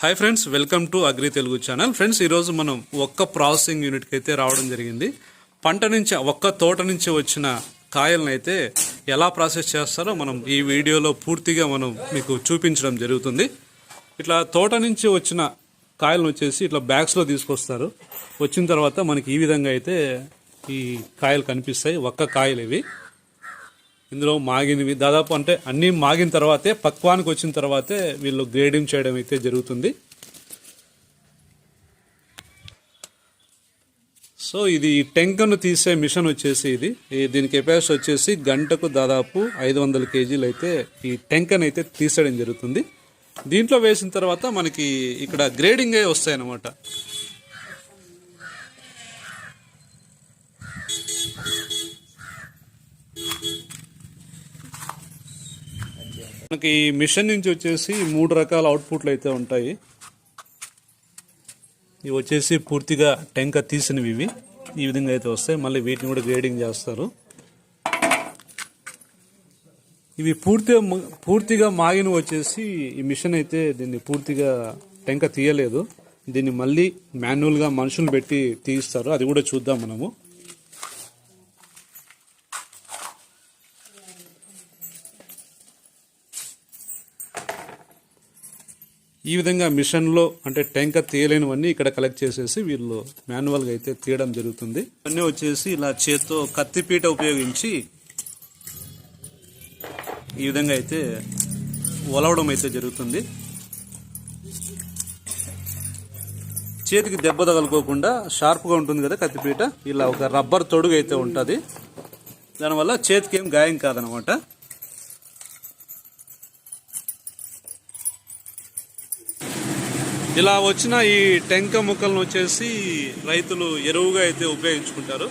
Hi friends welcome to agri Telugu channel friends ఈరోజు మనం ఒక్క ప్రాసెసింగ్ యూనిట్కి అయితే రావడం జరిగింది. పంట నుంచి ఒక్క తోట నుంచి వచ్చిన కాయలను అయితే ఎలా ప్రాసెస్ చేస్తారో మనం ఈ వీడియోలో పూర్తిగా మనం మీకు చూపించడం జరుగుతుంది. ఇట్లా తోట నుంచి వచ్చిన కాయలను వచ్చేసి ఇట్లా బ్యాగ్స్లో తీసుకొస్తారు. వచ్చిన తర్వాత మనకి ఈ విధంగా అయితే ఈ కాయలు కనిపిస్తాయి. ఒక్క కాయలు ఇవి. ఇందులో మాగినవి దాదాపు అంటే అన్నీ మాగిన తర్వాతే పక్వానికి వచ్చిన తర్వాతే వీళ్ళు గ్రేడింగ్ చేయడం అయితే జరుగుతుంది. సో ఇది ఈ టెంకను తీసే మిషన్ వచ్చేసి ఇది. దీని కెపాసిటీ వచ్చేసి గంటకు దాదాపు ఐదు వందల కేజీలు అయితే ఈ టెంకన్ అయితే తీసేయడం జరుగుతుంది. దీంట్లో వేసిన తర్వాత మనకి ఇక్కడ గ్రేడింగ్ వస్తాయన్నమాట. మనకి ఈ మిషన్ నుంచి వచ్చేసి మూడు రకాల అవుట్పుట్లు అయితే ఉంటాయి. ఇవి వచ్చేసి పూర్తిగా టెంక తీసినవి ఇవి. ఈ విధంగా అయితే వస్తాయి. మళ్ళీ వీటిని కూడా గ్రేడింగ్ చేస్తారు. ఇవి పూర్తిగా పూర్తిగా మాగిన వచ్చేసి ఈ మిషన్ అయితే దీన్ని పూర్తిగా టెంక తీయలేదు. దీన్ని మళ్ళీ మాన్యువల్గా మనుషులు పెట్టి తీయిస్తారు. అది కూడా చూద్దాం మనము. ఈ విధంగా మిషన్లో అంటే ట్యాంకర్ తీయలేనివన్నీ ఇక్కడ కలెక్ట్ చేసేసి వీళ్ళు మాన్యువల్గా అయితే తీయడం జరుగుతుంది. అన్నీ వచ్చేసి ఇలా చేత్తో కత్తిపీట ఉపయోగించి ఈ విధంగా అయితే ఒలవడం అయితే జరుగుతుంది. చేతికి దెబ్బ తగలుకోకుండా షార్ప్గా ఉంటుంది కదా కత్తిపీట ఇలా ఒక రబ్బర్ తొడుగు అయితే ఉంటుంది. దానివల్ల చేతికి ఏం గాయం కాదనమాట. ఇలా వచ్చిన ఈ టెంక ముక్కలను వచ్చేసి రైతులు ఎరువుగా అయితే ఉపయోగించుకుంటారు.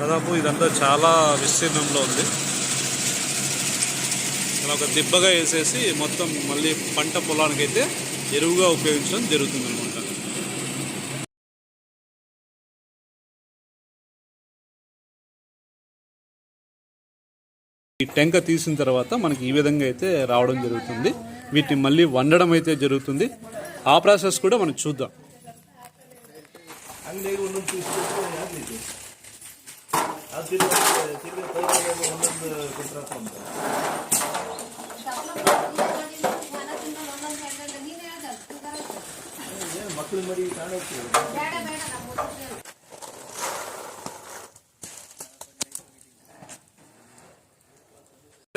దాదాపు ఇదంతా చాలా విస్తీర్ణంలో ఉంది. ఇలా ఒక దిబ్బగా వేసేసి మొత్తం మళ్ళీ పంట పొలానికి అయితే ఎరువుగా ఉపయోగించడం జరుగుతుంది ఈ టెంక తీసిన తర్వాత మనకి ఈ విధంగా అయితే రావడం జరుగుతుంది వీటిని మళ్ళీ వండడం అయితే జరుగుతుంది ఆ ప్రాసెస్ కూడా మనం చూద్దాం ಅಂಗಡಿಗೆ ಒಂದೊಂದು ಪೀಸ್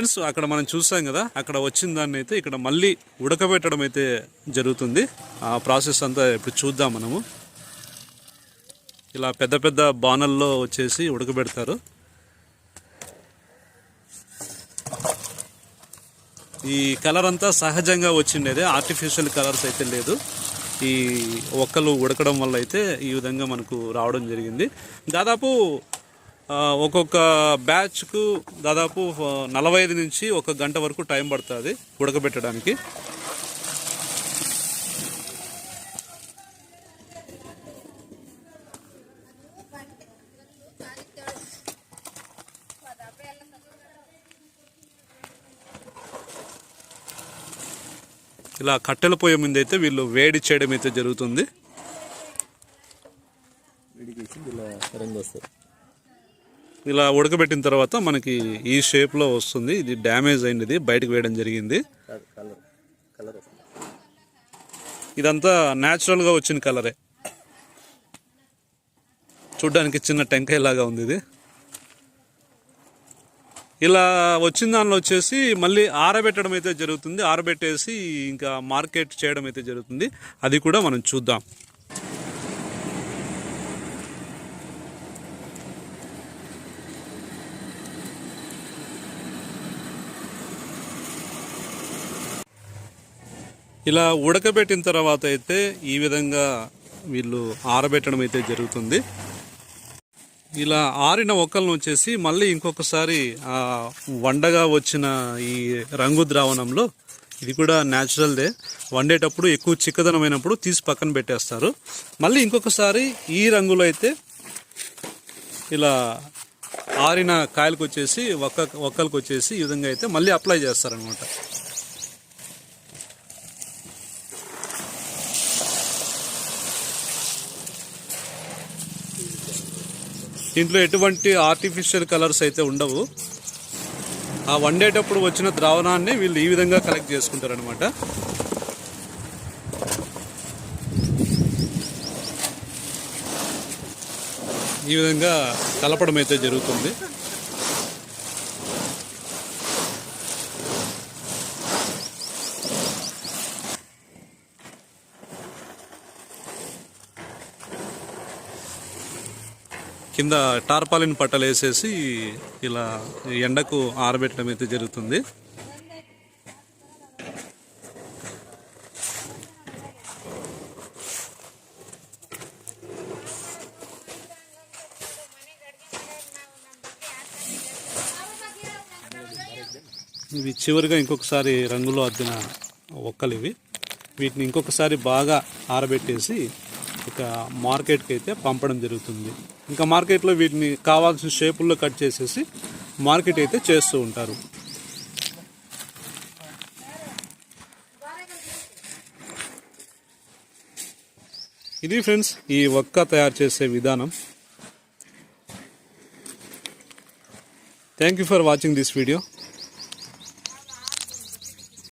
ఫ్రెండ్స్ అక్కడ మనం చూసాం కదా అక్కడ వచ్చిన దాన్ని అయితే ఇక్కడ మళ్ళీ ఉడకబెట్టడం అయితే జరుగుతుంది. ఆ ప్రాసెస్ అంతా ఇప్పుడు చూద్దాం మనము. ఇలా పెద్ద పెద్ద బాణల్లో వచ్చేసి ఉడకబెడతారు. ఈ కలర్ అంతా సహజంగా వచ్చిండేది ఆర్టిఫిషియల్ కలర్స్ అయితే లేదు. ఈ ఒక్కలు ఉడకడం వల్ల అయితే ఈ విధంగా మనకు రావడం జరిగింది. దాదాపు ఒక్కొక్క బ్యాచ్కు దాదాపు నలభై ఐదు నుంచి ఒక గంట వరకు టైం పడుతుంది ఉడకబెట్టడానికి. ఇలా కట్టెల పొయ్యి మీద అయితే వీళ్ళు వేడి చేయడం అయితే జరుగుతుంది. విడిగేసి ఇలా రంగు వస్తారు ఇలా ఉడకబెట్టిన తర్వాత మనకి ఈ షేప్లో వస్తుంది. ఇది డ్యామేజ్ అయింది బయటకు వేయడం జరిగింది. కలర్ ఇదంతా న్యాచురల్గా వచ్చిన కలరే చూడ్డానికి చిన్న టెంకాయ లాగా ఉంది ఇది. ఇలా వచ్చిన దానిలో వచ్చేసి మళ్ళీ ఆరబెట్టడం అయితే జరుగుతుంది. ఆరబెట్టేసి ఇంకా మార్కెట్ చేయడం అయితే జరుగుతుంది. అది కూడా మనం చూద్దాం. ఇలా ఉడకబెట్టిన తర్వాత అయితే ఈ విధంగా వీళ్ళు ఆరబెట్టడం అయితే జరుగుతుంది. ఇలా ఆరిన ఒక్కలను వచ్చేసి మళ్ళీ ఇంకొకసారి ఆ వండగా వచ్చిన ఈ రంగు ద్రావణంలో ఇది కూడా న్యాచురల్దే వండేటప్పుడు ఎక్కువ చిక్కదనమైనప్పుడు తీసి పక్కన పెట్టేస్తారు. మళ్ళీ ఇంకొకసారి ఈ రంగులో అయితే ఇలా ఆరిన కాయలకు వచ్చేసి ఒక్క ఒక్కలకు వచ్చేసి ఈ విధంగా అయితే మళ్ళీ అప్లై చేస్తారనమాట దీంట్లో ఎటువంటి ఆర్టిఫిషియల్ కలర్స్ అయితే ఉండవు. ఆ వండేటప్పుడు వచ్చిన ద్రావణాన్ని వీళ్ళు ఈ విధంగా కలెక్ట్ చేసుకుంటారు అనమాట ఈ విధంగా కలపడం అయితే జరుగుతుంది. కింద టార్పాలిన్ పట్టలు వేసేసి ఇలా ఎండకు ఆరబెట్టడం అయితే జరుగుతుంది. ఇవి చివరిగా ఇంకొకసారి రంగులో అద్దిన ఒక్కలు ఇవి. వీటిని ఇంకొకసారి బాగా ఆరబెట్టేసి ఒక మార్కెట్కి అయితే పంపడం జరుగుతుంది. ఇంకా మార్కెట్లో వీటిని కావాల్సిన షేపుల్లో కట్ చేసేసి మార్కెట్ అయితే చేస్తూ ఉంటారు. ఇది ఫ్రెండ్స్ ఈ ఒక్క తయారు చేసే విధానం. Thank you for watching this video